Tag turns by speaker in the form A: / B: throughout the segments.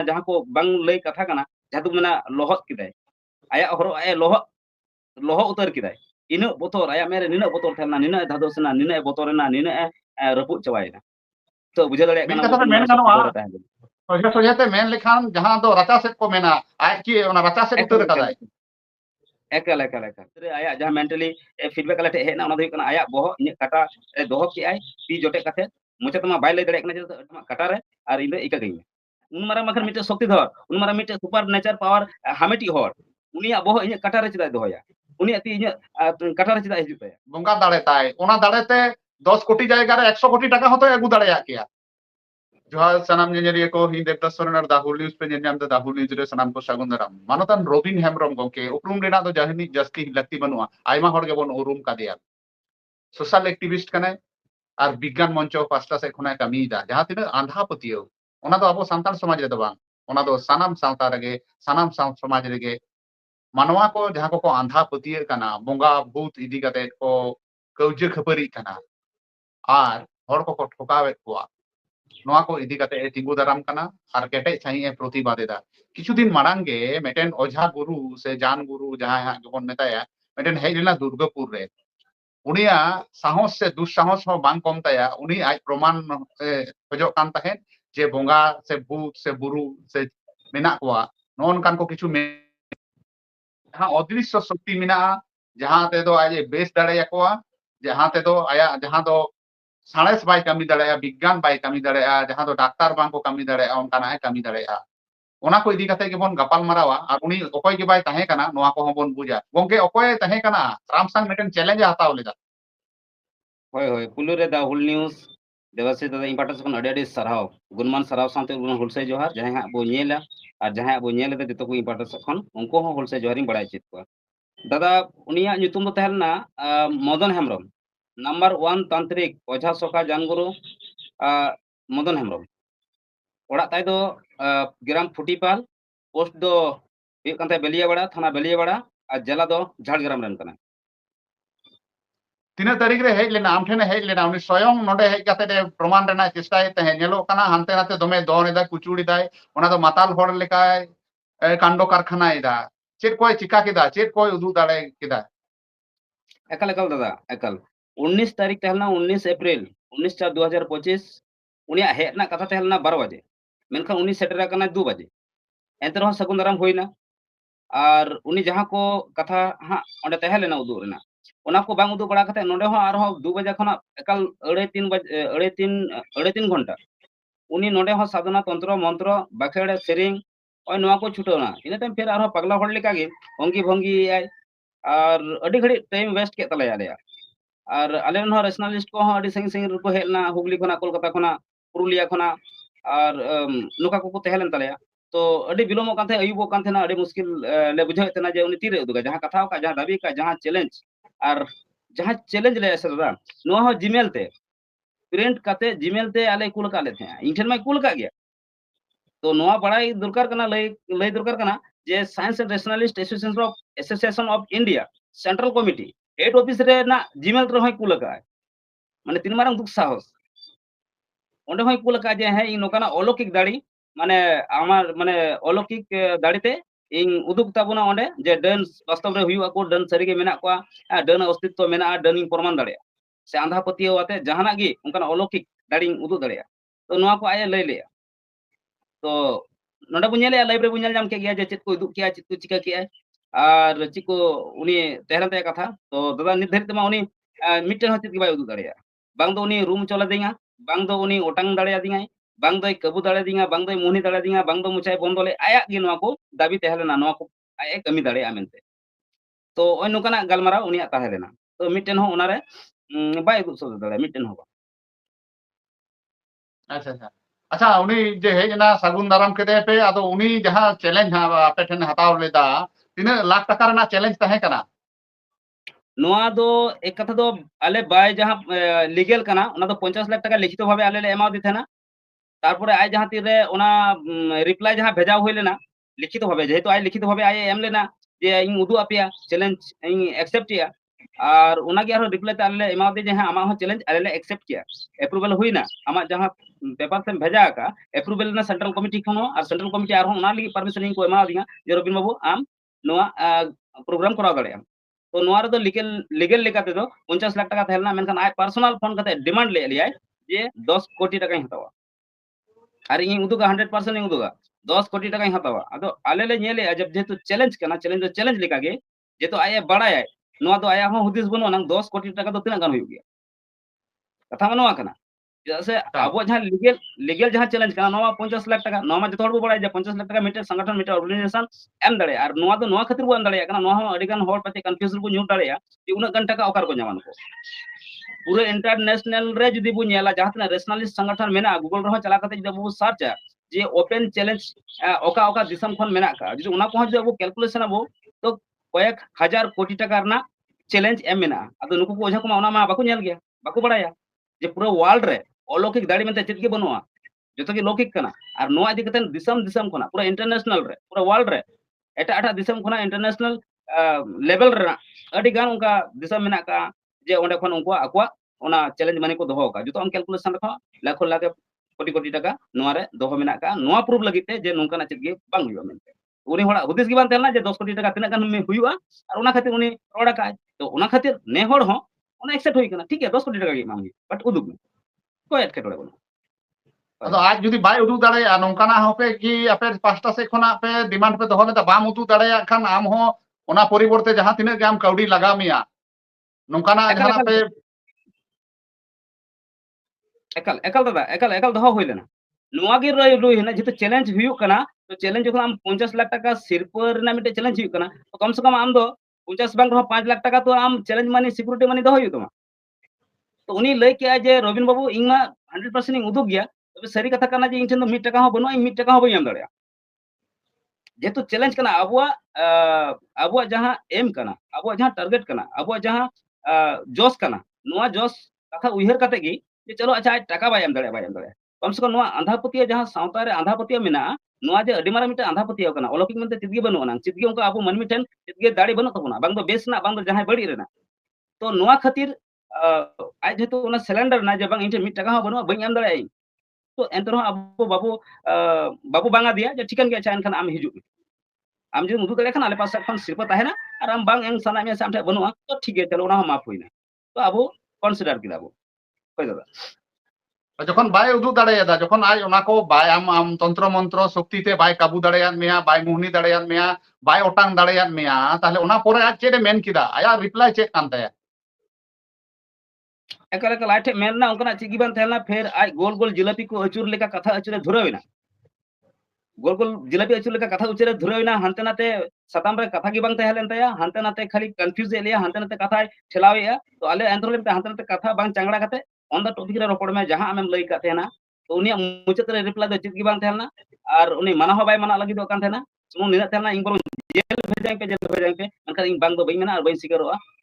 A: जहाँ को बंग लय कथा करना जहाँ तो मना लोहत किदाय आया और आया लोह लोह उतर किदाय इन बोतोर आया मेरे निन बोतोर थे ना निन
B: धादो
A: से
B: ना निन
A: बोतोर
B: ना
A: निन
B: रफू
A: चवाय ना तो
B: बुझे लड़े करना तो मेन करवा सोझे सोझे ते मेन लिखान जहाँ तो रचा से को मेना आज
A: की उन रचा से उतर कदाय एकल एकल एकल आया जहाँ मेंटली फीडबैक कलेक्ट है ना उन कहा आया बहुत ये कटा दोह की आय पी जोटे कथे मुझे तो मैं बाय ले दड़े कटा रहे और इधर इका गई है ᱩᱱᱢᱟᱨᱟᱝ ᱵᱟᱝᱠᱷᱟᱱ ᱢᱤᱫᱴᱮᱱ ᱥᱚᱠᱛᱤ ᱫᱷᱚᱨ ᱩᱱᱢᱟᱨᱟᱝ ᱢᱤᱫᱴᱮᱱ ᱥᱩᱯᱟᱨ ᱱᱮᱪᱟᱨ ᱯᱟᱣᱟᱨ ᱦᱟᱢᱮᱴᱤ ᱦᱚᱲ ᱩᱱᱤᱭᱟᱜ ᱵᱚᱦᱚᱜ ᱤᱧᱟᱹᱜ ᱠᱟᱴᱟᱨᱮ ᱪᱮᱫᱟᱭ ᱫᱚᱦᱚᱭᱟ ᱩᱱᱤᱭᱟᱜ ᱛᱤ ᱤᱧᱟᱹᱜ ᱠᱟᱴᱟᱨᱮ ᱪᱮᱫᱟᱭ ᱦᱤᱡᱩᱜ ᱛᱟᱭᱟ
B: ᱵᱚᱸᱜᱟ ᱫᱟᱲᱮ ᱛᱟᱭ ᱚᱱᱟ ᱫᱟᱲᱮᱛᱮ ᱫᱚᱥ ᱠᱳᱴᱤ ᱡᱟᱭᱜᱟ ᱨᱮ ᱮᱠᱥᱚ ᱠᱳᱴᱤ ᱴᱟᱠᱟ ᱦᱚᱸᱛᱚᱭ ᱟᱹᱜᱩ ᱫᱟᱲᱮᱭᱟᱜ ᱜᱮᱭᱟ ᱡᱚᱦᱟᱨ ᱥᱟᱱᱟᱢ ᱧᱮᱧᱮᱞᱤᱭᱟᱹ ᱠᱚ ᱤᱧ ᱫᱮᱵᱫᱟᱥ ᱥᱚᱨᱮᱱ ᱟᱨ ᱫᱟᱦᱩᱞ ᱱᱤᱭᱩᱡ ᱯᱮ ᱧᱮᱞ ᱧᱟᱢᱫᱟ ᱫᱟᱦᱩᱞ ᱱᱤᱭᱩᱡ ᱨᱮ ᱥᱟᱱᱟᱢ ᱠᱚ ᱥᱟᱹᱜᱩᱱ ᱫᱟᱨᱟᱢ ᱢᱟᱱᱚᱛᱟᱱ ᱨᱚᱵᱤᱱ ᱦᱮᱢᱵᱨᱚᱢ ᱜᱚᱝᱠᱮ ᱩᱯᱨᱩᱢ ᱨᱮᱱᱟᱜ ᱫᱚ ᱡᱟᱦᱟᱱᱤᱡ ᱡᱟᱹᱥᱛᱤ ᱞᱟᱹᱠᱛᱤ ᱵᱟᱹᱱᱩᱜᱼᱟ ᱟᱭᱢᱟ ᱦᱚᱲ ᱜᱮᱵᱚᱱ ᱩᱨᱩᱢ ᱠᱟᱫᱮᱭᱟ ᱥᱳᱥᱟᱞ ᱮᱠᱴᱤᱵᱤᱥᱴ ᱠᱟᱱᱟᱭ ᱟᱨ ᱵᱤᱜᱽᱜᱟᱱ ᱢᱚᱧᱪᱚ ᱯᱟᱥᱴᱟ ᱥᱮᱫ ᱠᱷᱚᱱᱟᱜ ᱠᱟᱹᱢᱤᱭᱮᱫᱟ ᱡᱟᱦᱟᱸ ᱛᱤᱱᱟᱹᱜ ᱟᱸᱫᱷᱟ ᱯᱟᱹᱛᱭᱟᱹᱣ ᱚᱱᱟ ᱫᱚ ᱟᱵᱚ ᱥᱟᱱᱛᱟᱲ ᱥᱚᱢᱟᱡ ᱨᱮᱫᱚ ᱵᱟᱝ ᱚᱱᱟ ᱫᱚ ᱥᱟᱱᱟᱢ ᱥᱟᱶᱛᱟ ᱨᱮᱜᱮ ᱥᱟᱱᱟᱢ ᱥᱚᱢᱟᱡ ᱨᱮᱜᱮ ᱢᱟᱱᱣᱟ ᱠᱚ ᱡᱟᱦᱟᱸ ᱠᱚᱠᱚ ᱟᱸᱫᱷᱟ ᱯᱟᱹᱛᱭᱟᱹᱜ ᱠᱟᱱᱟ ᱵᱚᱸᱜᱟ ᱵᱷूᱛ ᱤᱫᱤ ᱠᱟᱛᱮ ᱠᱚ ᱠᱟᱹᱣᱡᱟᱹ ᱠᱷᱟᱹᱯᱟᱹᱨᱤᱜ ᱠᱟᱱᱟ ᱟᱨ ᱦᱚᱲ ᱠᱚᱠᱚ ᱴᱷᱚᱠᱟᱣᱮᱫ ᱠᱚᱣᱟ ᱱᱚᱣᱟ ᱠᱚ ᱤᱫᱤ ᱠᱟᱛᱮ ᱮ ᱛᱤᱸᱜᱩ ᱫᱟᱨᱟᱢ ᱠᱟᱱᱟ ᱟᱨ ᱠᱮᱴᱮᱡ ᱥᱟᱺᱦᱤᱡ ᱮ ᱯᱨᱚᱛᱤᱵᱟᱫ ᱮᱫᱟ ᱠᱤᱪᱷᱩ ᱫᱤᱱ ᱢᱟᱲᱟᱝ ᱜᱮ ᱢᱤᱫᱴᱮᱱ ᱚᱡᱷᱟ ᱜᱩᱨᱩ ᱥᱮ ᱡᱟᱱ ᱜᱩᱨᱩ ᱡᱟᱦᱟᱸᱭ ᱦᱟᱸᱜ ᱜᱮᱵᱚᱱ ᱢᱮᱛᱟᱭᱟ ᱢᱤᱫᱴᱮᱱ ᱦᱮᱡ ᱞᱮᱱᱟ ᱫᱩᱨᱜᱟᱹᱯᱩᱨ ᱨᱮ ᱩᱱᱤᱭᱟᱜ ᱥᱟᱦᱚᱥ ᱥᱮ ᱫᱩঃᱥᱟᱦᱚᱥ ᱦᱚᱸ ᱵᱟᱝ ᱠᱚᱢ ᱛᱟᱭᱟ ᱩᱱᱤ ᱟᱡ ᱯᱨᱚᱢᱟᱱ ᱠᱷᱚᱡᱚᱜ ᱠᱟᱱ ᱛᱟᱦᱮᱸᱫ ᱡᱮ ᱵᱚᱸᱜᱟ ᱥᱮ ᱵᱷᱩᱛ ᱥᱮ ᱵᱩᱨᱩ ᱥᱮ ᱢᱮᱱᱟᱜ ᱠᱚᱣᱟ ᱱᱚᱜᱼᱚ ᱱᱚᱝᱠᱟᱱ ᱠᱚ ᱠᱤᱪᱷᱩ ᱡᱟᱦᱟᱸ ᱚᱫᱨᱤᱥᱥᱚ ᱥᱚᱠᱛᱤ ᱢᱮᱱᱟᱜᱼᱟ ᱡᱟᱦᱟᱸ ᱛᱮᱫᱚ ᱟᱡ ᱵᱮᱥ ᱫᱟᱲᱮᱭᱟᱠᱚᱣᱟ ᱡᱟᱦᱟᱸ ᱛᱮᱫᱚ ᱟᱭᱟᱜ ᱡᱟᱦᱟᱸ ᱫᱚ ᱥᱟᱬᱮᱥ ᱵᱟᱭ ᱠᱟᱹᱢᱤ ᱫᱟᱲᱮᱭᱟᱜᱼᱟ ᱵᱤᱜᱽᱜᱟᱱ ᱵᱟᱭ ᱠᱟᱹᱢᱤ ᱫᱟᱲᱮᱭᱟᱜᱼᱟ ᱡᱟᱦᱟᱸ ᱫᱚ ᱰᱟᱠᱛᱟᱨ ᱵᱟᱝ ᱠᱚ ᱠᱟᱹᱢᱤ ᱫᱟᱲᱮᱭᱟᱜᱼᱟ ᱚᱱᱠᱟᱱᱟᱜ ᱮ ᱠᱟᱹᱢᱤ ᱫᱟᱲᱮᱭᱟᱜᱼᱟ ᱚᱱᱟ ᱠᱚ ᱤᱫᱤ ᱠᱟᱛᱮ ᱜᱮᱵᱚᱱ ᱜᱟᱯᱟᱞ ᱢᱟᱨᱟᱣᱟ ᱟᱨ ᱩᱱᱤ ᱚᱠᱚᱭ ᱜᱮ ᱵᱟᱭ ᱛᱟᱦᱮᱸ ᱠᱟᱱᱟ ᱱᱚᱣᱟ ᱠᱚᱦᱚᱸ ᱵᱚᱱ ᱵᱩᱡᱟ ᱜᱚᱝᱠᱮ ᱚᱠᱚᱭᱮ ᱛᱟᱦᱮᱸ ᱠᱟᱱᱟ ᱨᱟᱢᱥᱟᱝ ᱢᱤᱫᱴᱮᱱ ᱪᱮᱞᱮᱧᱡ ᱮ ᱦᱟᱛᱟᱣ ᱞᱮᱫᱟ
A: ᱦᱳᱭ ᱦᱳᱭ ᱯᱩᱭᱞᱩ ᱨᱮ ᱫᱟ ᱦᱩᱞ ᱱᱤᱭᱩᱡ ᱫᱮᱵᱟ ᱥᱮ ᱫᱟᱫᱟ ᱤᱢᱯᱚᱨᱴᱮᱱᱥ ᱠᱷᱚᱱ ᱟᱹᱰᱤ ᱟᱹᱰᱤ ᱥᱟᱨᱦᱟᱣ ᱜᱩᱱᱢᱟᱱ ᱥᱟᱨᱦᱟᱣ ᱥᱟᱶᱛᱮ ᱩᱱᱠᱩ ᱦᱚᱲᱥᱮ ᱡᱚᱦᱟᱨ ᱡᱟᱦᱟᱸᱭ ᱦᱟᱸᱜ ᱵᱚ ᱧᱮᱞᱟ ᱟᱨ ᱡᱟᱦᱟᱸᱭ ᱵᱚ ᱧᱮᱞ ᱮᱫᱟ ᱡᱚᱛᱚ ᱠᱚ ᱤᱢᱯᱚᱨᱴᱮᱱᱥ ᱠᱷᱚᱱ ᱩᱱᱠᱩ ᱦᱚᱸ ᱦᱚᱲᱥᱮ ᱡᱚᱦᱟᱨᱤᱧ ᱵᱟᱲᱟᱭ ᱪᱮᱫ ᱠᱚᱣᱟ ᱫᱟᱫᱟ ᱩᱱᱤᱭᱟᱜ ᱧᱩᱛᱩᱢ ᱫᱚ ᱛᱟᱦᱮᱸ ᱞᱮᱱᱟ ᱢᱚᱫᱚᱱ ᱦᱮᱢᱵᱨᱚᱢ ᱱᱟᱢᱵᱟᱨ ᱳᱣᱟᱱ ᱛᱟᱱᱛᱨᱤᱠ ᱚᱡᱷᱟ ᱥᱚᱠᱟ ᱡᱟᱱᱜᱩᱨᱩ ᱢᱚᱫᱚᱱ ᱦᱮᱢᱵᱨᱚᱢ ᱚᱲᱟᱜ ᱛᱟᱭ ᱫᱚ ᱜᱨᱟᱢ ᱯᱷᱩᱴᱤᱯᱟᱞ ᱯᱳᱥᱴ ᱫᱚ ᱦᱩᱭᱩᱜ ᱠᱟᱱ ᱛᱟᱭᱟ ᱵᱮᱞᱤᱭᱟᱵᱟᱲᱟ ᱛᱷᱟᱱᱟ ᱵᱮᱞᱤᱭᱟᱵᱟᱲᱟ ᱟᱨ ᱡᱮᱞᱟ ᱫᱚ ᱡᱷᱟᱲᱜᱨᱟᱢ ᱨᱮᱱ
B: ᱠᱟᱱᱟ तीन तारीख रे हेज लेना आमठे हेज लेना उन स्वयं नोडे हेज कहते प्रमाण रहना चेष्टा है तहे
A: नेलो कना, हनते नाते दमे दोन इदा कुचुड़ी दाय ओना तो मताल फोड़ लेका कांडो कारखाना इदा चेत कोई चिका किदा चेत कोई उदू दाले किदा एकल एकल, दादा, एकल। 19 तारीख तहलना 19 अप्रैल 19 चार उनिया हेना कथा तहलना 12 बजे। मेनखा उनी सेटरा कना 2 को कथा, हाँ ओंडे तहलना उदू बड़ा दू बजे खा एकाल अड़े तीन घंटा उन्नी ना साधना तंत्र मंत्र बाखेड़े से ना छुटना इन टाइम फिर पगला हड़का अंगी भंगी है और घड़ी टाइम वेस्ट के तलाया और को हेल्ला हेना हुगली कोलकाता खा पुरुलिया खा और नौका को तहलेन तलाया तो अभी विलोम अयुबक मुश्किल बुझे जे उन्नी जहाँ कथा जहाँ दाबी जहाँ चैलेंज ᱟᱨ ᱡᱟᱦᱟᱸ ᱪᱮᱞᱮᱧᱡ ᱞᱮ ᱮᱥᱮᱨᱟ ᱱᱚᱣᱟ ᱦᱚᱸ ᱡᱤᱢᱮᱞ ᱛᱮ प्रिंट करते जिमेल से आल कुल का लेते हैं इंटरन कुल का गया तो नोआ बड़ाई दरकार करना दरकार करना जे science and rationalist association of association of India central committee head office Gmail ना जीमेल कुल का माने तीन मारंग दुख साहस ओंडे कुल का जे है इन नोकाना अलौकिक दाड़ी माने आमार माने अलौकिक दाड़ी उदुकताबना डेंस वास्तव में हुआ डन सारी मे डन अस्तित्व में डन प्रमाण दाया से आंधा पतवाते जहाँ अलौकिक दाड़ी उदू दाया तो आज लै लिया तो ना बोले लाइव रे बोल के चेक को उदू के चित को चिका के चित को तेहरा कथा दादा निर्धारित मा मिट्टन चित उदू दाया रूम चला दिंगा बांग काबू दाड़ा बंग मोहनी दाड़ा बंग मुछाए बंदोल आया को दाबी तेलना आए
B: कमी दें तो ना गलमारा उनना तो मिट्टन उनारे बाय उगु सदा दाड़ा मिट्टन अच्छा अच्छा हेना सगुन दाराम के पे जहाँ चैलेंज आपे ठन हतावर
A: लेता तना लाख टाका चैलेंज तहकना दो एक कथा तो अले बाय जहाँ लीगल करना पंचाश लाख टाइम लिखित भाव आलेना তারপরে আজ যাহা তীরে ওনা রিপ্লাই যাহা ভেজা হই লেনা লিখিত ভাবে যেহেতু আজ লিখিত ভাবে আজ এম লেনা যে ইং উদু আপিয়া চ্যালেঞ্জ ইং অ্যাকসেপ্ট ইয়া আর ওনাকে আরো রিপ্লাই তে আলে এমা দে যে হ্যাঁ আমার চ্যালেঞ্জ আলে লে অ্যাকসেপ্ট কিয়া অ্যাপ্রুভাল হুইনা আমার যাহা পেপার তেম ভেজা আকা অ্যাপ্রুভাল না সেন্ট্রাল কমিটি খনো আর সেন্ট্রাল কমিটি আর ওনা লাগি পারমিশন को এমা দিnga যে রবিন বাবু আম নোয়া প্রোগ্রাম করা দাড়ে তো নোয়া রে লিগেল লিগেল লেকাতে তো 50 লাখ টাকা তাহেলনা মেনখান আই পার্সোনাল ফোন কাতে ডিমান্ড লে লিয়াই যে 10 কোটি টাকাই হাতাওয়া आर इन उदा हंड्रेड पार्सेंट उदा दस कोटी टाइम हतावा अलेले जब जेहतु चैलेंज का चैलेंज चैलेंज लेकिन जेहतु आए बड़ा तो आया हम हूद बनू दस कोटी टाइम तीन गान कथा मानवा चाहे से अब लीगल लीगल जहाँ चैलेंज का पंचाश लाख टाइम ना जो बड़ा पंचाश लाख टाइम मेटे संगठन मेटे अर्गनजेशन एम दाखिल बो तो एम दाखान कन्फ्यूज़ रूप दाया उन्ना टाइम अकार को। पूरे इंटरनेशनल रे जुदी बो नेला जहाँ रेशनलिस्ट संगठन मेना गूगल रहो चला करते जुदी बो सर्च जे ओपन चैलेंज ओका ओका दिसम खन मेना का। जुदी उना को जुदी बो कैलकुलेशन अबो तो कयेक हज़ार कोटी टाका रना चैलेंज एम मेना। अदो नुकु को ओझा को मा मा बाको नेल गया, बाको बड़ाया जे पूरा वर्ल्ड रे, अलौकिक दाड़ी मेनते चेत के बनुआ जतो के लौकिक कना। और नोआ इदी कतन दिसम दिसम खना, पूरा इंटरनेशनल रे, पूरा वर्ल्ड रे। एटा एटा दिसम खना इंटरनेशनल लेवल रे अडी गान उनका दिसम मेना का। जे ओंडे खन उनको आकुआ ओना चैलेंज माने को दोहो का जतो हम कैलकुलेशन रखो, लाखो लागे कोटी कोटी टका नोआ दोहो मेना का, नोआ प्रूफ लागि जे नोंका ना चित गे बांग हुआ मेन उनी होड़ा उद्देश की बात तेलना जे 10 कोटी टका तिना कन में हुआ, और ओना खातिर उनी रोडा का तो ओना खातिर ने होड़ हो ओना एक्सेप्ट होई कना ठीक है 10 कोटी टका गे मांगी बट उदुग को एट केटोले बोलो।
B: तो आज जदि बाय उदुग दाड़े आ नोंका ना होपे आपे पास्ता से खना आपे डिमांड पे दोहने ता तो बाम उतु दाड़े खान आम हो ओना परिवर्ते जहाँ तिने गाम कौड़ी लगामिया। ᱱᱚᱝᱠᱟᱱᱟᱜ ᱡᱟᱦᱟᱱᱟᱜ ᱯᱮ
A: ᱮᱠᱟᱞ ᱮᱠᱟল ᱫᱟᱫᱟ ᱮᱠᱟल ᱮᱠᱟल ᱫᱚᱦᱚ ᱦᱩᱭ ᱞᱮᱱᱟ ᱱᱚᱣᱟ ᱜᱮ ᱨᱚᱭ ᱨᱩᱭ ᱦᱮᱱᱟ ᱡᱮᱛᱚ ᱪᱮᱞᱮᱧᱡ ᱦᱩᱭᱩᱜ ᱠᱟᱱᱟ ᱛᱚ ᱪᱮᱞᱮᱧᱡ ᱡᱚᱠᱷᱚᱱ ᱟᱢ 50 ᱞᱟᱠᱷ ᱴᱟᱠᱟ ᱥᱤᱨᱯᱟᱹ ᱨᱮᱱᱟᱜ ᱢᱤᱫᱴᱮᱡ ᱪᱮᱞᱮᱧᱡ ᱦᱩᱭᱩᱜ ᱠᱟᱱᱟ ᱛᱚ ᱠᱚᱢ ᱥᱮ ᱠᱚᱢ ᱟᱢ ᱫᱚ 50 ᱵᱟᱝ ᱨᱮᱦᱚᱸ 5 ᱞᱟᱠᱷ ᱴᱟᱠᱟ ᱛᱚ ᱟᱢ ᱪᱮᱞᱮᱧᱡ ᱢᱟᱱᱤ ᱥᱤᱠᱩᱨᱤᱴᱤ ᱢᱟᱱᱤ ᱫᱚᱦᱚ ᱦᱩᱭᱩᱜ ᱛᱟᱢᱟ ᱛᱚ ᱩᱱᱤ ᱞᱟᱹᱭ ᱠᱮᱜᱼᱟ ᱡᱮ ᱨᱚᱵᱤᱱ ᱵᱟᱵᱩ ᱤᱧ ᱢᱟ 100% ᱤᱧ ᱩᱫᱩᱜ ᱜᱮᱭᱟ ᱛᱚᱵᱮ ᱥᱟᱹᱨᱤ ᱠᱟᱛᱷᱟ ᱠᱟᱱᱟ ᱡᱮ ᱤᱧ ᱴᱷᱮᱱ ᱫᱚ 1 ᱴᱟᱠᱟ ᱦᱚᱸ ᱵᱟᱹᱱᱩᱜᱼᱟ ᱤᱧ 1 ᱴᱟᱠᱟ ᱦᱚᱸ ᱵᱟᱹᱧ ᱮᱢ ᱫᱟᱲᱮᱭᱟᱜᱼᱟ ᱡᱮᱦᱮᱛᱩ ᱪᱮᱞᱮᱧᱡ ᱠᱟᱱᱟ ᱟᱵᱚᱣᱟᱜ ᱟᱵᱚᱣᱟᱜ ᱡᱟᱦᱟᱸ ᱮᱢ ᱠᱟᱱᱟ ᱟᱵᱚᱣᱟᱜ ᱡᱟᱦᱟᱸ ᱴᱟᱨᱜᱮᱴ ᱠᱟᱱᱟ ᱟᱵᱚᱣᱟᱜ ᱡᱟᱦᱟᱸ जस करना नुआ कथा उहर करते चलो अच्छा आज टाका बाय एम दड़े। कम से कम नुआ आंधा पतिया जहाँ सावता रे आंधा पतिया मेना, नुआ जे अडी मारा मिटे आंधा पतिया अलौकिक मनते चिदगे बनु अनन चिदगे उनका आपो दाड़ी बनु तबना बांग दो बेस बड़ी रेना तो नुआ खातिर आज जेतो सिलेंडर जे बांग इंटे टाका बनु बांग एम दड़े तो एंतरो आपो बाबू बाबू बांगा दिया, जे ठीक गया अच्छा एनखान आम हिजु। ᱟᱢ ᱡᱩᱫᱤᱢ ᱩᱫᱩᱜ ᱫᱟᱲᱮᱭᱟᱜ ᱠᱷᱟᱱ ᱟᱞᱮ ᱯᱟᱥᱴᱟ ᱠᱷᱚᱱ ᱥᱤᱨᱯᱟᱹ ᱛᱟᱦᱮᱱᱟ ᱟᱨ ᱟᱢ ᱵᱟᱝ ᱮᱢ ᱥᱟᱱᱟᱭᱮᱫ ᱢᱮᱭᱟ ᱥᱮ ᱟᱢ ᱴᱷᱮᱱ ᱵᱟᱹᱱᱩᱜᱼᱟ ᱛᱚ ᱴᱷᱤᱠ ᱜᱮᱭᱟ ᱛᱟᱦᱞᱮ ᱚᱱᱟ ᱦᱚᱸ ᱢᱟᱯ ᱦᱩᱭᱱᱟ ᱛᱚ ᱟᱵᱚ ᱠᱚᱱᱥᱤᱰᱟᱨ ᱠᱮᱫᱟ ᱵᱚ ᱫᱟᱫᱟ
B: যখন বাই উদু দাঁড়াইয়াদা যখন আজ ওনাকো বাই আম আম তন্ত্র মন্ত্র শক্তিতে বাই কাবু দাঁড়াইয়াদ মেয়া বাই মোহনি দাঁড়াইয়াদ মেয়া বাই ওটাং দাঁড়াইয়াদ মেয়া তাহলে ওনা পরে আজ চেয়ে মেন কিদা আয়া রিপ্লাই চেক কান তায়া।
A: একালে লাইটে মেন না ওখানে চিকিবান থাকলা ফের আজ গোল গোল জিলাপি কো আচুর লেখা কথা আচুরে ধরে না गोल जिलेबी अचूर लेका कथा अचूरे धुरवेना हंते नाते सताम कथा की बंग तया, हंते नाते खाली कंफ्यूज एलिया, हंते नाते कथा ठेलावेया तो आले एंथरोले पे हंते नाते कथा बंग चांगड़ा कते ऑन द टॉपिक रे रोपड़ में जहाँ आमेम लई का तेना तो उनी मुचात रे रिप्लाई चीज़ की बंग और उनी माना हो बाय माना लगी दो कान निना इन जेल पे, जेल भेजांग पे मनका इन बंग बई और बई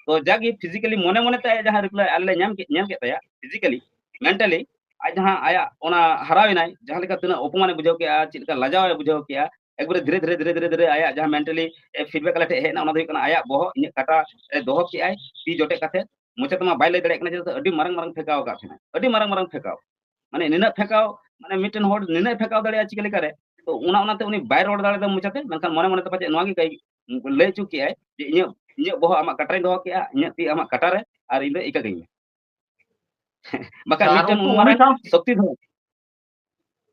A: तो जागी फिजिकली मने मने ते जहाँ रिप्लाई आले ñam के के तया फिजिकली मेंटली आया, ओना हरावेनाय जहाँ लेका तुना अपमान बुझाव के आ चिलका लजावे बुझाव के एक बारे धीरे धीरे धीरे धीरे धीरे आया, जहाँ मेंटली फीडबैक लटे है ना ओना आया, बहो इन काटा दोहो के ती पी जोटे काथे मुचे तमा बाय ले दड़े कने जे अडी मारंग मारंग फेकाव का थेना, अडी मारंग मारंग फेकाव माने निना फेकाव माने मिटन होड़ निना फेकाव दड़े आ तो बै रोड दड़े दा मुचाते मन मन तो पाचे नोगी कई, ले चुकी बहो, आम काटा दोहो के इन ती आम काटारे और इन इका गई ᱵᱟᱠᱷᱟᱡ ᱢᱤᱫᱴᱮᱱ ᱩᱱᱢᱟᱨᱟ ᱥᱚᱠᱛᱤᱫᱷᱚᱨ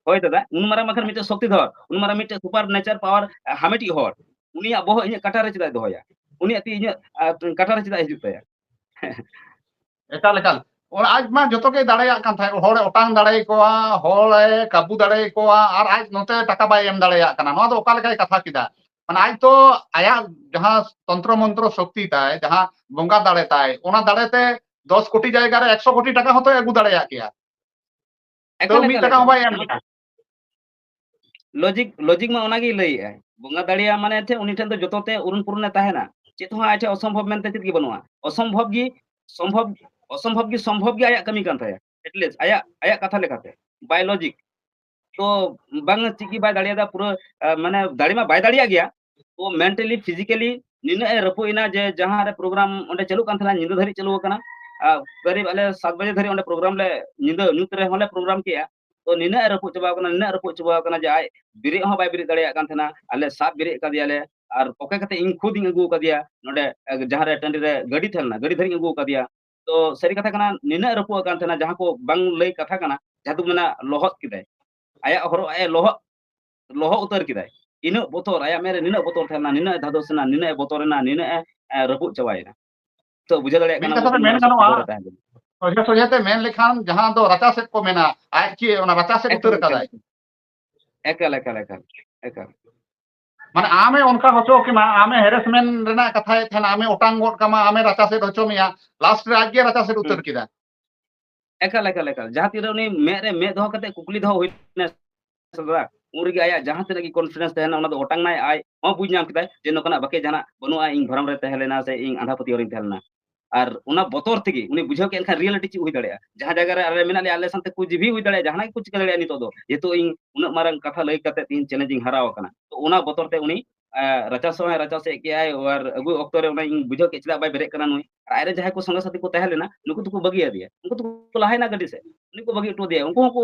A: ᱦᱳᱭ ᱫᱟᱫᱟ ᱩᱱᱢᱟᱨᱟ ᱵᱟᱠᱷᱟᱱ ᱢᱤᱫᱴᱮᱱ ᱥᱚᱠᱛᱤᱫᱷᱚᱨ ᱩᱱᱢᱟᱨᱟ ᱢᱤᱫᱴᱮᱱ ᱥᱩᱯᱟᱨ ᱱᱮᱪᱟᱨ ᱯᱟᱣᱟᱨ ᱦᱟᱢᱮᱴᱤᱡ ᱦᱚᱲ ᱩᱱᱤᱭᱟᱜ ᱵᱚᱦᱚᱜ ᱤᱧᱟᱹᱜ ᱠᱟᱴᱟᱨᱮ ᱪᱮᱫᱟᱜ ᱫᱚᱦᱚᱭᱟ ᱩᱱᱤᱭᱟᱜ ᱛᱤ ᱤᱧᱟᱹᱜ ᱠᱟᱴᱟᱨᱮ ᱪᱮᱫᱟᱜ
B: ᱦᱤᱡᱩᱜ ᱛᱟᱭᱟ ᱮᱠᱟᱞ ᱮᱠᱟᱞ ᱚᱲ ᱟᱡ ᱢᱟ ᱡᱚᱛᱚ ᱜᱮ ᱫᱟᱲᱮᱭᱟᱜ ᱠᱟᱱ ᱛᱟᱦᱮᱸ ᱦᱚᱲᱮ ᱚᱴᱟᱝ ᱫᱟᱲᱮᱭᱟᱠᱚᱣᱟ ᱦᱚᱲᱮ ᱠᱟᱵᱩ ᱫᱟᱲᱮᱭᱟᱠᱚᱣᱟ ᱟᱨ ᱟᱡ ᱱᱚᱛᱮ ᱴᱟᱠᱟ ᱵᱟᱭ ᱮᱢ ᱫᱟᱲᱮᱭᱟᱜ ᱠᱟᱱᱟ ᱱᱚᱣᱟ ᱫᱚ ᱚᱠᱟ ᱞᱮᱠᱟᱭ ᱠᱟᱛᱷᱟ ᱠᱮᱫᱟ মানে আজ তো আয়া যাহা তন্ত্র মন্ত্র শক্তি তাই যাহা বঙ্গা দাঁড়ে তাই ওনা দাঁড়েতে
A: દસ કોટી જાયગા એકસો કોટી ટકા હોતો આગુ દાડે આકે યાર ટકા હોય એમ લોજિક લોજિક માં ઓનાગી લઈ આય બંગા દાડિયા મને છે ઉની ઠેન તો જોતો તે ઉરુન પુરુને તાહેના ચેત હા આઠે અસંભવ મેન તે ચેત કી બનવા અસંભવ ગી સંભવ અસંભવ ગી સંભવ ગી આયા કમી કાન થાય એટલે આયા આયા કથા લેખાતે બાય લોજિક તો બંગ ચીકી બાય દાડિયા દા પૂરો મને દાડીમાં બાય દાડિયા ગયા તો મેન્ટલી ફિઝિકલી નિને રપો ઇના જે જહાં રે પ્રોગ્રામ ઓંડે ચાલુ કાન થલા નિંદુ ધરી ચાલુ કના सात बजे धारी प्रोग्राम निंदे प्रोग्राम के तो नीना रुपू चाबा नीना रुपू चाबा जे आज बिरेद बै बिरेद दाड़े अल सब बिरेदे और पके खुद अगुका का जहाँ टंडी गाड़ी थे गाड़ी धारी अगुका तो सारी कथा नीना रुपूकान जहाँ को बंग लै कथा जहाँ तुम मेना लहत कि आया हर लह लह उतर कि इन बतर आया मेरे नीना बतर थे नीना दादोसना नीना बतरना नीना रुपू चाबाइना ᱛᱚ ᱵᱩᱡᱷᱟᱹᱣ ᱫᱟᱲᱮᱭᱟᱜ
B: ᱢᱤᱫ
A: ᱠᱟᱱᱟ
B: ᱠᱟᱛᱷᱟ ᱛᱮ
A: ᱛᱤᱱ
B: ᱢᱮᱱ
A: ᱢᱟᱨᱟᱝ ᱥᱚᱠᱛᱚ
B: ᱜᱟᱱᱚᱜᱼᱟ
A: ᱫᱚᱨᱮ ᱛᱟᱦᱮᱸ ᱞᱮᱱᱟ
B: ᱥᱚᱡᱷᱮ ᱥᱚᱡᱷᱮ তে মেন লেখান ᱡᱟᱦᱟᱸ ᱫᱚ ᱨᱟᱪᱟ ᱥᱮᱫ ᱠᱚ ᱢᱮᱱᱟ ᱟᱡ ᱪᱮᱫ ᱚᱱᱟ ᱨᱟᱪᱟ ᱥᱮᱫ
A: ᱮᱠᱟᱞ
B: ᱩᱛᱟᱹᱨ
A: ᱮᱠᱟᱞ
B: ᱠᱟᱫᱟᱭ
A: ᱮᱠᱟᱞ ᱮᱠᱟᱞ ᱮᱠᱟᱞ ᱮᱠᱟᱞ
B: মানে আমে অনকা হচো কিমা আমে হ্যারাসমেন্ট রেনা কথায় থানা আমে ওটাং গড কামা আমে রাচা সেট হচো মিয়া লাস্ট রে আগে রাচা সেট উত্তর কিদা
A: ᱮᱠᱟᱞ ᱮᱠᱟᱞ ᱮᱠᱟᱞ ᱡᱟᱦᱟᱸ ᱛᱤᱨᱮ ᱩᱱᱤ ᱢᱮᱫ ᱨᱮ ᱢᱮᱫ ᱫᱚᱦᱚ ᱠᱟᱛᱮ ᱠᱩᱠᱞᱤ ᱫᱚᱦᱚ ᱦᱩᱭᱱᱟ ᱥᱚᱫᱚᱨᱟ ᱩᱱ ᱨᱮᱜᱮ ᱟᱭᱟᱜ ᱡᱟᱦᱟᱸ ᱛᱤᱱᱟᱹᱜ ᱜᱮ ᱠᱚᱱᱯᱷᱤᱰᱮᱱᱥ ᱛᱟᱦᱮᱱᱟ ᱚᱱᱟ ᱫᱚ ᱚᱴᱟᱝ ᱱᱟᱭ ᱟᱡ ᱦᱚᱸ ᱵᱩᱡᱽ ᱧᱟᱢ ᱠᱮᱫᱟᱭ ᱡᱮ ᱱᱚᱝᱠᱟᱱᱟᱜ ᱵᱟᱠᱮ ᱡᱟᱦᱟᱱᱟᱜ ᱵᱟᱹᱱᱩᱜᱼᱟ ᱤᱧ ᱵᱷᱚᱨᱚᱢ ᱨᱮ ᱛᱟᱦᱮᱸ ᱞᱮᱱᱟ ᱥᱮ ᱤᱧ ᱟᱸᱫᱷᱟ ᱯᱟᱹᱛᱭᱟᱹᱣ ᱨᱤᱧ ᱛᱟᱦᱮᱸ ᱞᱮᱱᱟ ᱟᱨ ᱚᱱᱟ ᱵᱚᱛᱚᱨ ᱛᱮᱜᱮ ᱩᱱᱤ ᱵᱩᱡᱷᱟᱹᱣ ᱠᱮᱫ ᱠᱷᱟᱱ ᱨᱤᱭᱮᱞᱤᱴᱤ ᱪᱮᱫ ᱦᱩᱭ ᱫᱟᱲᱮᱭᱟᱜᱼᱟ ᱡᱟᱦᱟᱸ ᱡᱟᱭᱜᱟ ᱨᱮ ᱟᱞᱮ ᱢᱮᱱᱟᱜ ᱞᱮᱭᱟ ᱟᱞᱮ ᱥᱟᱶᱛᱮ ᱠᱩ ᱡᱤᱵᱷᱤ ᱦᱩᱭ ᱫᱟᱲᱮᱭᱟᱜᱼᱟ ᱡᱟᱦᱟᱱᱟᱜ ᱜᱮᱠᱚ ᱪᱤᱠᱟᱹ ᱫᱟᱲᱮᱭᱟᱜᱼᱟ ᱱᱤᱛᱚᱜ ᱫᱚ ᱡᱮᱦᱮᱛᱩ ᱤᱧ ᱩᱱᱟᱹᱜ ᱢᱟᱨᱟᱝ ᱠᱟᱛᱷᱟ ᱞᱟᱹᱭ ᱠᱟᱛᱮ ᱤᱧ ᱪᱮᱞᱮᱧᱡᱽ ᱤᱧ ᱦᱟᱨᱟᱣ ᱟᱠᱟᱱᱟ ᱛᱚ ᱚᱱᱟ ᱵᱚᱛᱚᱨ ᱛᱮ ᱩᱱᱤ ᱨᱟᱪᱟ ᱥᱮᱫ ᱦᱚᱸ ᱨᱟᱪᱟ ᱥᱮᱫ ᱠᱮᱜᱼᱟᱭ ᱟᱨ ᱟᱹᱜᱩ ᱚᱠᱛᱚ ᱨᱮ ᱚᱱᱟ ᱤᱧ ᱵᱩᱡᱷᱟᱹᱣ ᱠᱮᱫ ᱪᱮᱫᱟᱜ ᱵᱟᱭ ᱵᱮᱨᱮᱫ ᱠᱟᱱᱟ ᱱᱩᱭ ᱟᱡ ᱨᱮ ᱡᱟᱦᱟᱸᱭ ᱠᱚ ᱥᱚᱸᱜᱮ ᱥᱟᱛᱷᱤ ᱠᱚ ᱛᱟᱦᱮᱸ ᱞᱮᱱᱟ ᱱᱩᱠᱩ ᱫᱚᱠᱚ ᱵᱟᱹᱜᱤ ᱟᱫᱮᱭᱟ ᱩᱱᱠᱩ ᱫᱚᱠᱚ ᱞᱟᱦᱟᱭᱮᱱᱟ ᱜᱟᱹᱰᱤ ᱥᱮᱫ ᱩᱱᱤ ᱠᱚ ᱵᱟᱹᱜᱤ ᱦᱚᱴᱚ ᱟᱫᱮᱭᱟ ᱩᱱᱠᱩ ᱦᱚᱸᱠᱚ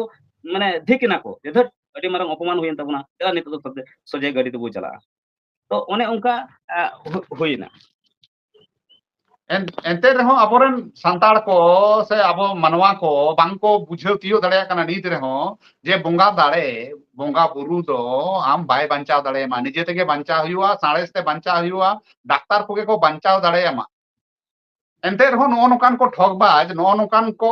A: ᱢᱟᱱᱮ ᱫᱷᱤᱠ ᱮᱱᱟ ᱠᱚ ᱡᱮ ᱫᱷᱟᱹᱴ ᱟᱹᱰᱤ ᱢᱟᱨᱟᱝ ᱚᱯᱚᱢᱟᱱ ᱦᱩᱭᱮᱱ ᱛᱟᱵᱚᱱᱟ ᱪᱮᱫᱟᱜ ᱱᱤᱛᱚᱜ ᱫᱚ ᱥᱚᱡᱷᱮ ᱜᱟᱹᱰᱤ ᱛᱮᱵᱚ ᱪᱟᱞᱟᱜᱼᱟ ᱛᱚ ᱚᱱᱮ ᱚᱱᱠᱟ ᱦᱩᱭᱱᱟ
B: ᱮᱱᱛᱮ ᱨᱮᱦᱚᱸ ᱟᱵᱚᱨᱮᱱ ᱥᱟᱱᱛᱟᱲ ᱠᱚ ᱥᱮ ᱟᱵᱚ ᱢᱟᱱᱣᱟ ᱠᱚ ᱵᱟᱝᱠᱚ ᱵᱩᱡᱷᱟᱹᱣ ᱛᱤᱭᱳᱜ ᱫᱟᱲᱮᱭᱟᱜ ᱠᱟᱱᱟ ᱱᱤᱛ ᱨᱮᱦᱚᱸ ᱡᱮ ᱵᱚᱸᱜᱟ ᱫᱟᱲᱮ ᱵᱚᱸᱜᱟ ᱵᱩᱨᱩ ᱫᱚ ᱟᱢ ᱵᱟᱭ ᱵᱟᱧᱪᱟᱣ ᱫᱟᱲᱮᱭᱟᱢᱟ ᱱᱤᱡᱮ ᱛᱮᱜᱮ ᱵᱟᱧᱪᱟᱣ ᱦᱩᱭᱩᱜᱼᱟ ᱥᱟᱬᱮᱥ ᱛᱮ ᱵᱟᱧᱪᱟᱣ ᱦᱩᱭᱩᱜᱼᱟ ᱰᱟᱠᱛᱟᱨ ᱠᱚᱜᱮ ᱠᱚ ᱵᱟᱧᱪᱟᱣ ᱫᱟᱲᱮᱭᱟᱢᱟ ᱮᱱᱛᱮ ᱨᱮᱦᱚᱸ ᱱᱚᱜᱼᱚ ᱱᱚᱝᱠᱟᱱ ᱠᱚ ᱴᱷᱚᱜᱽᱵᱟᱡ ᱱᱚᱜᱼᱚ ᱱᱚᱝᱠᱟᱱ ᱠᱚ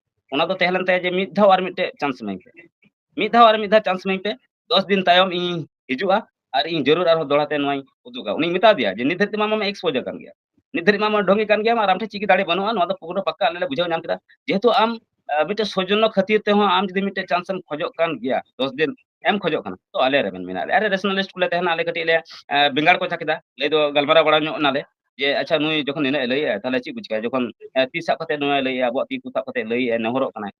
A: ᱚᱱᱟ ᱫᱚ ᱛᱟᱦᱮᱸ ᱞᱮᱱ ᱛᱟᱭᱟ ᱡᱮ ᱢᱤᱫ ᱫᱷᱟᱣ ᱟᱨ ᱢᱤᱫᱴᱮᱡ ᱪᱟᱱᱥ ᱤᱢᱟᱹᱧ ᱯᱮ ᱢᱤᱫ ᱫᱷᱟᱣ ᱟᱨ ᱢᱤᱫ ᱫᱷᱟᱣ ᱪᱟᱱᱥ ᱤᱢᱟᱹᱧ ᱯᱮ ᱫᱚᱥ ᱫᱤᱱ ᱛᱟᱭᱚᱢ ᱤᱧ ᱦᱤᱡᱩᱜᱼᱟ ᱟᱨ ᱤᱧ ᱡᱟᱹᱨᱩᱲ ᱟᱨᱦᱚᱸ ᱫᱚᱲᱦᱟᱛᱮ ᱱᱚᱣᱟᱧ ᱩᱫᱩᱜᱟ ᱩᱱᱤᱧ ᱢᱮᱛᱟ ᱫᱮᱭᱟ ᱡᱮ ᱱᱤᱛ ᱫᱷᱟᱹᱨᱤᱡ ᱛᱮ ᱢᱟ ᱮᱠᱥᱯᱳᱡ ᱟᱠᱟᱱ ᱜᱮᱭᱟ ᱱᱤᱛ ᱫᱷᱟᱹᱨᱤᱡ ᱢᱟ ᱰᱷᱚᱝᱜᱤ ᱠᱟᱱ ᱜᱮᱭᱟᱢ ᱟᱨ ᱟᱢ ᱴᱷᱮᱱ ᱪᱮᱫ ᱜᱮ ᱫᱟᱲᱮ ᱵᱟᱹᱱᱩᱜᱼᱟ ᱱᱚᱣᱟ ᱫᱚ ᱯᱩᱨᱟᱹ ᱯᱟᱠᱠᱟ ᱟᱞᱮ ᱞᱮ ᱵᱩᱡᱷᱟᱹᱣ ᱧᱟᱢ ᱠᱮᱫᱟ ᱡᱮᱦᱮᱛᱩ ᱟᱢ ᱢᱤᱫᱴᱮᱡ ᱥᱳᱡᱚᱱᱱᱚ ᱠᱷᱟᱹᱛᱤᱨ ᱛᱮᱦᱚᱸ ᱟᱢ ᱡᱩᱫᱤ ᱢᱤᱫᱴᱮᱡ ᱪᱟᱱᱥ ᱮᱢ ᱠᱷᱚᱡᱚᱜ ᱠᱟᱱ ᱜᱮᱭᱟ ᱫᱚᱥ ᱫᱤᱱ ᱮᱢ ᱠᱷᱚᱡᱚᱜ ᱠᱟᱱᱟ ᱛᱚ ᱟᱞᱮ ᱨᱮᱵᱮᱱ ᱢᱮᱱᱟᱜ ᱞᱮᱭᱟ ᱟᱨ ᱨᱮᱥᱱᱟᱞᱤᱥᱴ ᱠᱚᱞᱮ ᱛᱟᱦᱮᱱᱟ ᱟᱞᱮ ᱠᱟᱹᱴᱤᱡ ᱞᱮ ᱵᱮᱸᱜᱟᱲ ᱠᱚᱪᱟ ᱠᱮᱫᱟ ᱞᱟᱹᱭ ᱫᱚ ᱜᱟᱞᱢᱟᱨᱟᱣ ᱵᱟᱲᱟ ᱧᱚᱜ ᱮᱱᱟᱞᱮ ᱡᱮ ᱟᱪᱪᱷᱟ ᱱᱩᱭ ᱡᱚᱠᱷᱚᱱ ᱱᱤᱱᱟᱹᱜ ᱮ ᱞᱟᱹᱭᱮᱜᱼᱟ ᱛᱟᱦᱚᱞᱮ ᱪᱮᱫ ᱠᱚ ᱪᱤᱠᱟᱹᱭᱟ ᱡᱚᱠᱷᱚᱱ ᱛᱤ ᱥᱟᱵ ᱠᱟᱛᱮ ᱱᱚᱣᱟᱭ ᱞᱟᱹᱭᱮᱜᱼᱟ ᱟᱵᱚᱣᱟᱜ ᱛᱤ ᱠᱚ ᱥᱟᱵ ᱠᱟᱛᱮ ᱞᱟᱹᱭᱮᱜᱼᱟ ᱱᱮᱦᱚᱨᱚᱜ ᱠᱟᱱᱟᱭ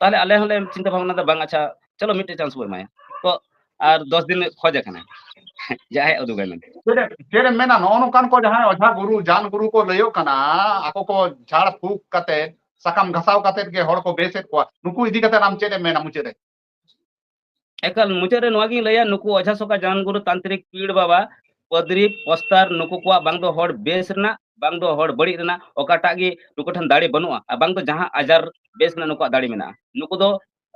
A: ᱛᱟᱦᱚᱞᱮ ᱟᱞᱮ ᱦᱚᱸᱞᱮ ᱪᱤᱱᱛᱟᱹ ᱵᱷᱟᱵᱱᱟ ᱫᱟ ᱵᱟᱝ ᱟᱪᱪᱷᱟ ᱪᱚᱞᱚ ᱢᱤᱫᱴᱮᱡ ᱪᱟᱱᱥ ᱵᱚ ᱮᱢᱟᱭᱟ ᱛᱚ ᱟᱨ ᱫᱚᱥ ᱫᱤᱱ ᱠᱷᱚᱡ ᱟᱠᱟᱱᱟ ᱡᱮ ᱟᱡ ᱩᱫᱩᱜᱟᱭ ᱢᱮᱱᱛᱮ
B: ᱪᱮᱫ ᱮᱢ ᱢᱮᱱᱟ ᱱᱚᱜᱼᱚ ᱱᱚᱝᱠᱟᱱ ᱠᱚ ᱡᱟᱦᱟᱸᱭ ᱚᱡᱷᱟ ᱜᱩᱨᱩ ᱡᱟᱱ ᱜᱩᱨᱩ ᱠᱚ ᱞᱟᱹᱭᱚᱜ ᱠᱟᱱᱟ ᱟᱠᱚ ᱠᱚ ᱡᱷᱟᱲ ᱯᱷᱩᱸᱠ ᱠᱟᱛᱮ ᱥᱟᱠᱟᱢ ᱜᱷᱟᱥᱟᱣ ᱠᱟᱛᱮ ᱜᱮ ᱦᱚᱲ ᱠᱚ ᱵᱮᱥᱮᱫ ᱠᱚᱣᱟ ᱱᱩᱠᱩ ᱤᱫᱤ ᱠᱟᱛᱮ ᱟᱢ ᱪᱮᱫ ᱮᱢ ᱢᱮᱱᱟ ᱢᱩᱪᱟᱹᱫ ᱨᱮ
A: ᱮᱠᱟᱞ ᱢᱩᱪᱟᱹᱫ ᱨᱮ ᱱᱚᱣᱟᱜᱤᱧ ᱞᱟᱹᱭᱟ ᱱᱩᱠᱩ ᱚᱡᱷᱟ ᱥᱚᱠᱟ ᱡᱟᱱ ᱜᱩᱨᱩ ᱛᱟᱱᱛᱨᱤᱠ ᱯᱤᱲ ᱵᱟᱵᱟ ᱯᱟᱫᱨᱤ ᱯᱚᱥᱛᱟᱨ ᱱᱩᱠᱩ ᱠᱚᱣᱟᱜ ᱵᱟᱝ ᱫᱚ ᱦᱚᱲ ᱵᱮᱥ ᱨᱮᱱᱟᱜ ᱵᱟᱝ ᱫᱚ ᱦᱚᱲ ᱵᱟᱹᱲᱤᱡ ᱨᱮᱱᱟᱜ ᱚᱠᱟᱴᱟᱜ ᱜᱮ ᱱᱩᱠᱩ ᱴᱷᱮᱱ ᱫᱟᱲᱮ ᱵᱟᱹᱱᱩᱜᱼᱟ ᱟᱨ ᱵᱟᱝ ᱫᱚ ᱡᱟᱦᱟᱸ ᱟᱡᱟᱨ ᱵᱮᱥ ᱨᱮᱱᱟᱜ ᱱᱩᱠᱩᱣᱟᱜ ᱫᱟᱲᱮ ᱢᱮᱱᱟᱜᱼᱟ ᱱᱩᱠᱩ ᱫᱚ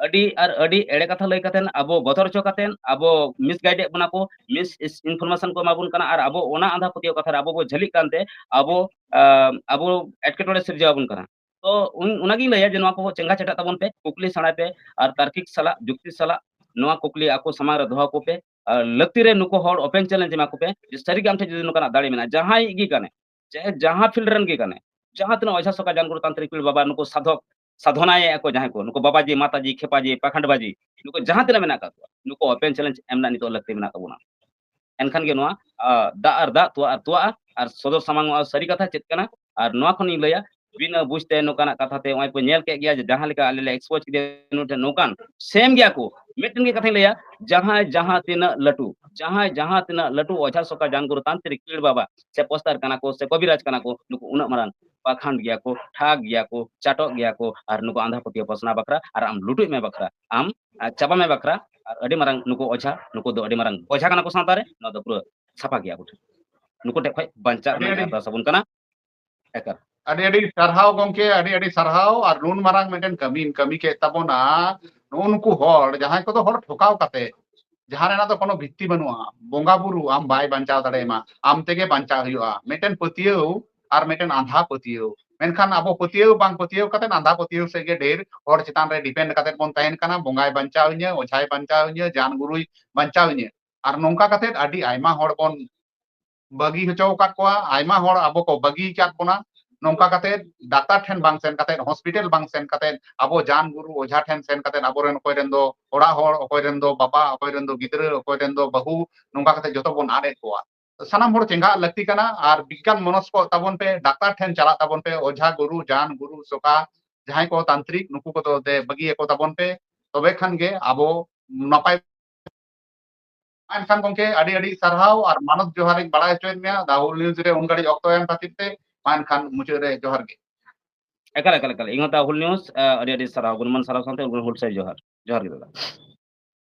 A: ᱟᱹᱰᱤ ᱟᱨ ᱟᱹᱰᱤ ᱮᱲᱮ ᱠᱟᱛᱷᱟ ᱞᱟᱹᱭ ᱠᱟᱛᱮᱫ ᱟᱵᱚ ᱵᱚᱛᱚᱨ ᱦᱚᱪᱚ ᱠᱟᱛᱮᱫ ᱟᱵᱚ ᱢᱤᱥ ᱜᱟᱭᱤᱰ ᱮᱫ ᱵᱚᱱᱟ ᱠᱚ ᱢᱤᱥ ᱤᱱᱯᱷᱚᱨᱢᱮᱥᱚᱱ ᱠᱚ ᱮᱢᱟ ᱵᱚᱱ ᱠᱟᱱᱟ ᱟᱨ ᱟᱵᱚ ᱚᱱᱟ ᱟᱸᱫᱷᱟ ᱯᱟᱹᱛᱭᱟᱹᱣ ᱠᱟᱛᱷᱟ ᱨᱮ ᱟᱵᱚ ᱵᱚ ᱡᱷᱟᱹᱞᱤᱜ ᱠᱟᱱᱛᱮ ᱟᱵᱚ ᱟᱵᱚ ᱮᱴᱠᱮᱴᱚᱬᱮ ᱥᱤᱨᱡᱟᱹᱣ ᱟᱵᱚᱱ ᱠᱟᱱᱟ ᱛᱚ ᱚᱱᱟᱜᱤᱧ ᱞᱟᱹᱭᱟ ᱡᱮ ᱱᱚᱣᱟ ᱠᱚ ᱪᱮᱸᱜᱷᱟ ᱪᱮᱴᱟᱜ ᱛᱟᱵᱚᱱ ᱯᱮ ᱠᱩᱠᱞᱤ ᱥᱟᱬᱟᱭ ᱯᱮ ᱟᱨ ᱛᱟᱨᱠᱤᱠ ᱥᱟᱞᱟᱜ ᱡᱩᱠᱛᱤ ᱥᱟᱞᱟᱜ ᱱᱚᱣᱟ ᱠᱩᱠᱞᱤ ᱟᱠᱚ ᱥᱟᱢᱟᱝ ᱨᱮ ᱫᱚᱦᱚ ᱠᱚᱯᱮ लगती रे नुको हर ओपन चैलेंज मा कोपे सारी आम थे जुदी नुका दाड़े मेना, जहाँ इगी कने चाहे जहाँ फ़ील्ड रन के कने, जहाँ तना ओझा सका जानगुरु तांत्रिक फ़ील्ड, बाबा नुक साधक साधनाए को जहाँ को, नुक बाबा जी माता जी खेपा जी पाखंड बाजी नुको जहाँ तीन मेना नुक नुको ओपन चैलेंज एमना नितो लगते मेना एनखान के दा अर दा, तुआ तुआ सदर सामांग सारी कथा चेत कना और नुआ खन लया बिना बुझते नौकाना कथा ते वहीं के जहाँ लेकर एक्सपोज किया नौकान सेम गया को मिटन कथा लिया जहाँ जहाँ तना लटू जहाँ जहाँ तना लटू ओझा सोका जान गुरु तांत्रिक कीड़ बाबा से पोस्टर कना
B: को
A: से
B: कविराज
A: कना को नुको उन
B: मरान पाखंड गया को ठाक गया को चाटो गया को और नुको आंधा पतिया पसना बखरा और आम लुटू में बखरा आम चापा में बखरा और अड़ी मरांग नुको ओझा नुको दो अड़ी मरांग ओझा कना को सांतारे न दो पूरा छापा गया को नुको टेख बंचा में सबन कना एकर। सरहाव गमे सरहाव कमी कमी केबना नुन को जहाँ तो को भित्ती बनुआ बंगा बचा दड़ेमा आम तेगे बचा और मेटन आंधा पतियव मेखान अब पतियव बा पतियव आंधा पतियव सजे जान गुरु बचाविए और नौका बगी हचो अब बगी बोना nongka kate daktar ten bang sen kate hospital bang sen kate abo jan guru ojha ten sen kate abo ren okoy ren do ora hor okoy ren do baba okoy ren do gidra okoy ren do bahu nongka kate joto bon ade koa sanam hor chenga lakti kana ar bigyan monosko tabon pe daktar ten chala tabon pe ojha guru jan guru soka jahay ko tantrik nuku ko to de bagi ko tabon pe tobe khan ge abo napay ᱮᱱᱠᱷᱟᱱ ᱜᱚᱝᱠᱮ ᱟᱹᱰᱤ ᱟᱹᱰᱤ ᱥᱟᱨᱦᱟᱣ ᱟᱨ ᱢᱟᱱᱚᱛ ᱡᱚᱦᱟᱨᱤᱧ ᱵᱟᱲᱟᱭ ᱦᱚᱪᱚᱭᱮᱫ ᱢᱮᱭᱟ ᱫᱟᱦᱩᱞ news ᱨᱮ ᱩᱱ ᱜᱷᱟᱹᱲᱤᱡ ᱚᱠᱛᱚ ᱮᱢ ᱠᱷᱟᱹᱛᱤᱨ ᱛᱮ ᱯᱟᱱ ᱠᱷᱟᱱ ᱢᱩᱪᱟᱹᱫ ᱨᱮ ᱡᱚᱦᱟᱨ ᱜᱮ
A: ᱮᱠᱟᱞ ᱮᱠᱟᱞ ᱮᱠᱟᱞ ᱤᱧ ᱦᱚᱸ ᱦᱩᱞ ᱱᱤᱭᱩᱡ ᱟᱹᱰᱤ ᱟᱹᱰᱤ ᱥᱟᱨᱦᱟᱣ ᱜᱩᱱᱢᱟᱱ ᱥᱟᱨᱦᱟᱣ ᱥᱟᱶᱛᱮ ᱦᱩᱞ ᱥᱟᱹᱨᱤ ᱡᱚᱦᱟᱨ ᱡᱚᱦᱟᱨ ᱜᱮ ᱫᱟᱫᱟ